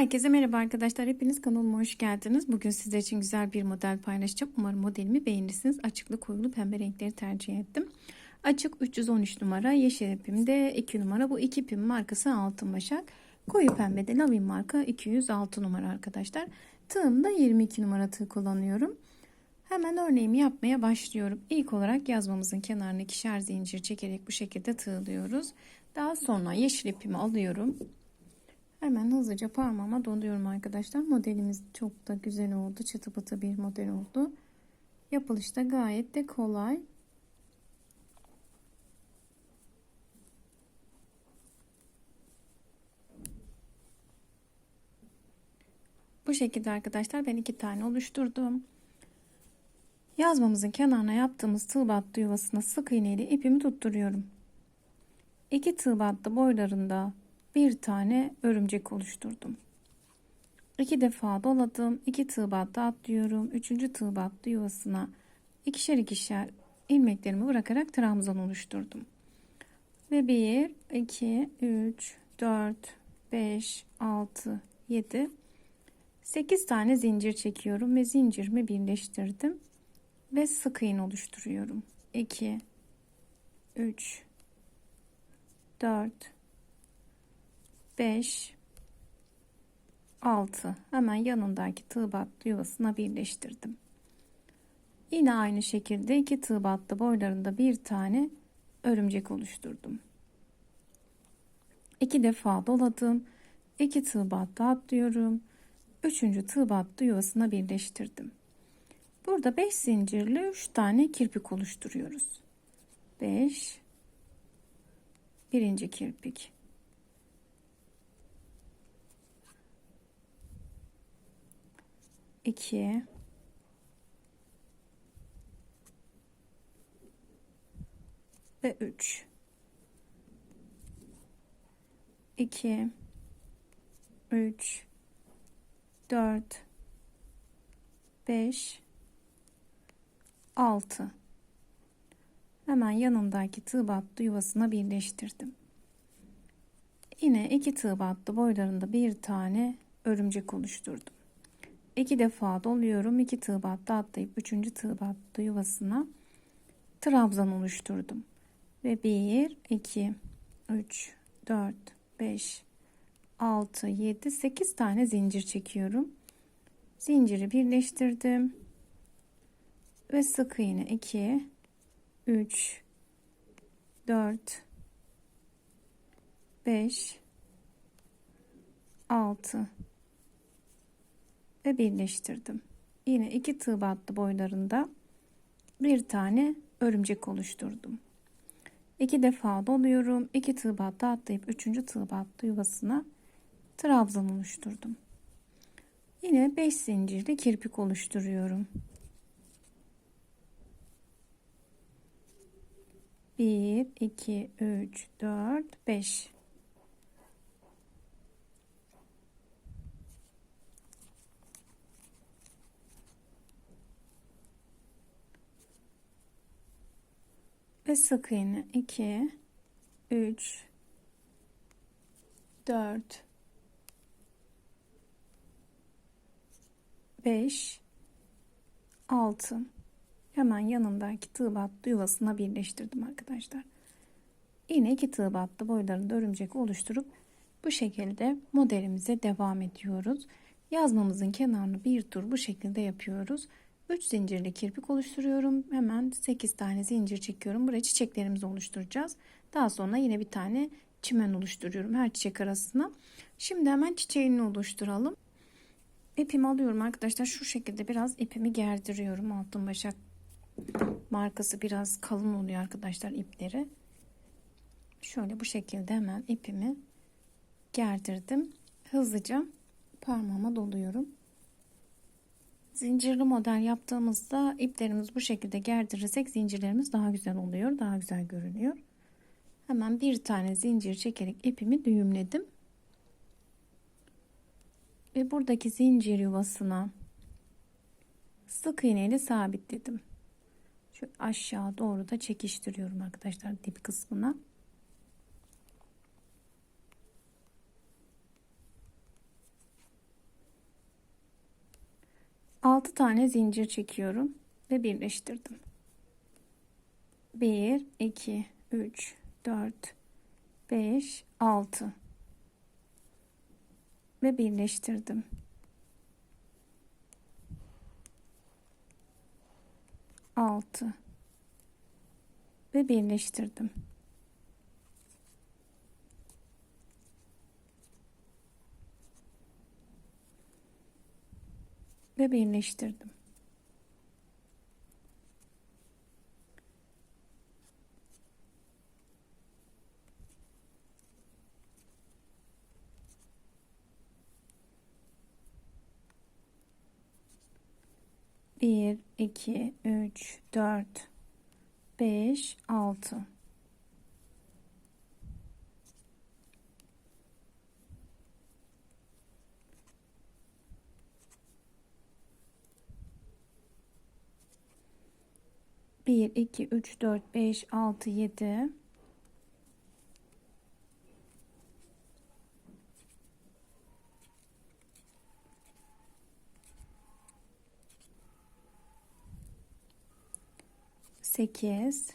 Herkese merhaba arkadaşlar. Hepiniz kanalıma hoş geldiniz. Bugün sizler için güzel bir model paylaşacağım. Umarım modelimi beğenirsiniz. Açıklı koyulu pembe renkleri tercih ettim. Açık 313 numara, yeşil ipimde 2 numara. Bu iki ipim markası Altın Başak. Koyu pembede Lavin marka 206 numara arkadaşlar. Tığımda 22 numara tığ kullanıyorum. Hemen örneğimi yapmaya başlıyorum. İlk olarak yazmamızın kenarına ikişer zincir çekerek bu şekilde tığlıyoruz. Daha sonra yeşil ipimi alıyorum. Hemen hızlıca parmağıma doluyorum arkadaşlar. Modelimiz çok da güzel oldu. Çıtı pıtı bir model oldu. Yapılışı da gayet de kolay. Bu şekilde arkadaşlar ben iki tane oluşturdum. Yazmamızın kenarına yaptığımız tığ battı yuvasına sık iğne ile ipimi tutturuyorum. İki tığ battı boylarında bir tane örümcek oluşturdum. İki defa doladım. iki tığ battı atlıyorum. Üçüncü tığ battı yuvasına ikişer ikişer ilmeklerimi bırakarak trabzan oluşturdum. Ve 1, 2, 3, 4, 5, 6, 7, 8 tane zincir çekiyorum ve zincirimi birleştirdim. Ve sık iğne oluşturuyorum. 2, 3, 4, 5 6 hemen yanındaki tığ battı yuvasına birleştirdim. Yine aynı şekilde iki tığ battı boylarında bir tane örümcek oluşturdum. İki defa doladım. iki tığ battı atlıyorum. Üçüncü tığ battı yuvasına birleştirdim. Burada 5 zincirli 3 tane kirpik oluşturuyoruz. 5 birinci kirpik 2 ve 3 2 3 4 5 6 hemen yanındaki tığ battı yuvasına birleştirdim. Yine iki tığ battı boylarında bir tane örümcek oluşturdum iki defa doluyorum. iki tığ battı atlayıp üçüncü tığ battı yuvasına trabzan oluşturdum. Ve 1, 2, 3, 4, 5, 6, 7, 8 tane zincir çekiyorum. Zinciri birleştirdim. Ve sık iğne 2, 3, 4, 5, 6, ve birleştirdim. Yine iki tığ battı boylarında bir tane örümcek oluşturdum. İki defa doluyorum. iki tığ battı atlayıp üçüncü tığ battı yuvasına trabzan oluşturdum. Yine 5 zincirli kirpik oluşturuyorum. 1 2 3 4 5 ve sık iğne 2 3 4 5 6 hemen yanındaki tığ battı yuvasına birleştirdim arkadaşlar. Yine iki tığ battı boylarında örümcek oluşturup bu şekilde modelimize devam ediyoruz. Yazmamızın kenarını bir tur bu şekilde yapıyoruz. 3 zincirli kirpik oluşturuyorum. Hemen 8 tane zincir çekiyorum. Buraya çiçeklerimizi oluşturacağız. Daha sonra yine bir tane çimen oluşturuyorum her çiçek arasına. Şimdi hemen çiçeğini oluşturalım. İpimi alıyorum arkadaşlar. Şu şekilde biraz ipimi gerdiriyorum. Altın başak markası biraz kalın oluyor arkadaşlar ipleri. Şöyle bu şekilde hemen ipimi gerdirdim. Hızlıca parmağıma doluyorum. Zincirli model yaptığımızda iplerimiz bu şekilde gerdirirsek zincirlerimiz daha güzel oluyor. Daha güzel görünüyor. Hemen bir tane zincir çekerek ipimi düğümledim. Ve buradaki zincir yuvasına sık iğne ile sabitledim. Şu aşağı doğru da çekiştiriyorum arkadaşlar dip kısmına. 6 tane zincir çekiyorum ve birleştirdim. 1 2 3 4 5 6 ve birleştirdim. Altı ve birleştirdim. Ve birleştirdim. Bir, iki, üç, dört, beş, altı. Bir, iki, üç, dört, beş, altı, yedi. Sekiz.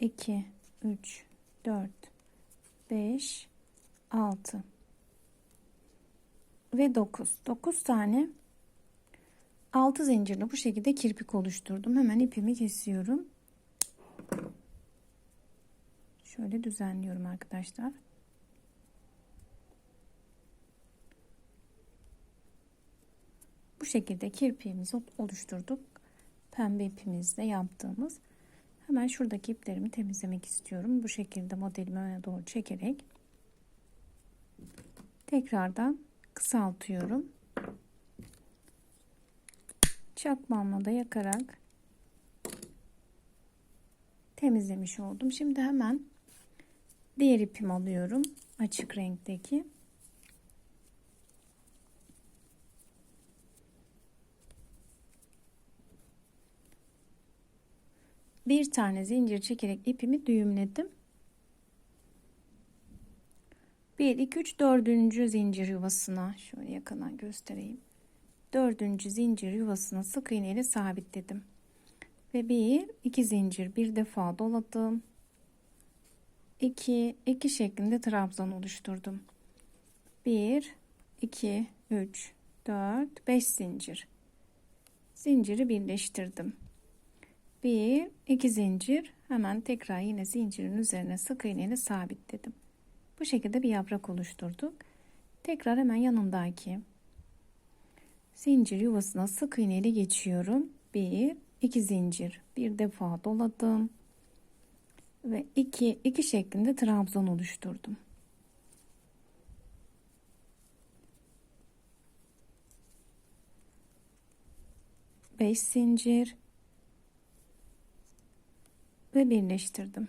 iki, üç, dört, beş, altı. Ve dokuz. Dokuz tane 6 zincirle bu şekilde kirpik oluşturdum. Hemen ipimi kesiyorum. Şöyle düzenliyorum arkadaşlar. Bu şekilde kirpiğimizi oluşturduk. Pembe ipimizle yaptığımız. Hemen şuradaki iplerimi temizlemek istiyorum. Bu şekilde modelimi öne doğru çekerek tekrardan kısaltıyorum çakmağımla da yakarak temizlemiş oldum. Şimdi hemen diğer ipimi alıyorum. Açık renkteki. Bir tane zincir çekerek ipimi düğümledim. 1 2 3 4. zincir yuvasına şöyle yakından göstereyim dördüncü zincir yuvasına sık iğne ile sabitledim. Ve bir iki zincir bir defa doladım. 2 2 şeklinde trabzan oluşturdum. 1 2 3 4 5 zincir. Zinciri birleştirdim. 1 2 zincir hemen tekrar yine zincirin üzerine sık iğne ile sabitledim. Bu şekilde bir yaprak oluşturduk. Tekrar hemen yanındaki zincir yuvasına sık iğne ile geçiyorum. 1 2 zincir bir defa doladım ve 2 2 şeklinde trabzan oluşturdum. Beş zincir ve birleştirdim.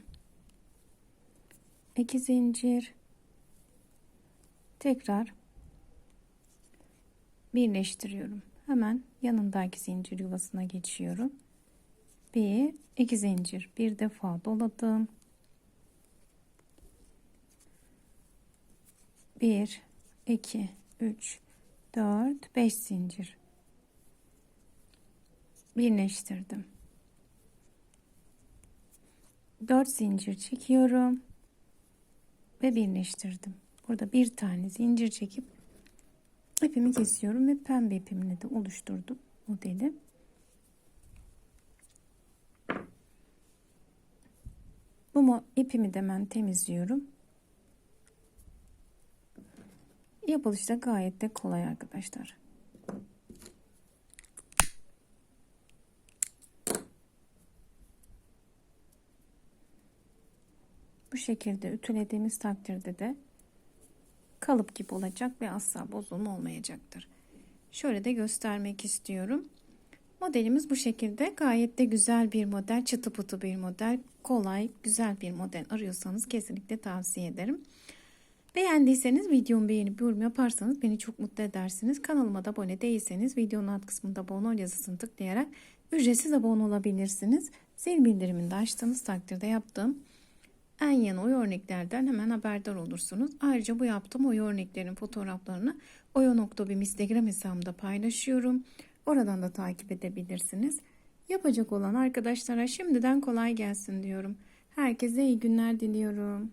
2 zincir tekrar birleştiriyorum. Hemen yanındaki zincir yuvasına geçiyorum. Bir, iki zincir bir defa doladım. Bir, iki, üç, dört, beş zincir birleştirdim. Dört zincir çekiyorum ve birleştirdim. Burada bir tane zincir çekip ipimi kesiyorum ve pembe ipimle de oluşturdum modeli. Bu ipimi de ben temizliyorum. Yapılışı da gayet de kolay arkadaşlar. Bu şekilde ütülediğimiz takdirde de kalıp gibi olacak ve asla bozulma olmayacaktır. Şöyle de göstermek istiyorum. Modelimiz bu şekilde gayet de güzel bir model, çıtı pıtı bir model, kolay, güzel bir model arıyorsanız kesinlikle tavsiye ederim. Beğendiyseniz videomu beğenip yorum yaparsanız beni çok mutlu edersiniz. Kanalıma da abone değilseniz videonun alt kısmında abone yazısını tıklayarak ücretsiz abone olabilirsiniz. Zil bildirimini de açtığınız takdirde yaptığım en yeni oy örneklerden hemen haberdar olursunuz. Ayrıca bu yaptığım oy örneklerin fotoğraflarını oyo.bim Instagram hesabımda paylaşıyorum. Oradan da takip edebilirsiniz. Yapacak olan arkadaşlara şimdiden kolay gelsin diyorum. Herkese iyi günler diliyorum.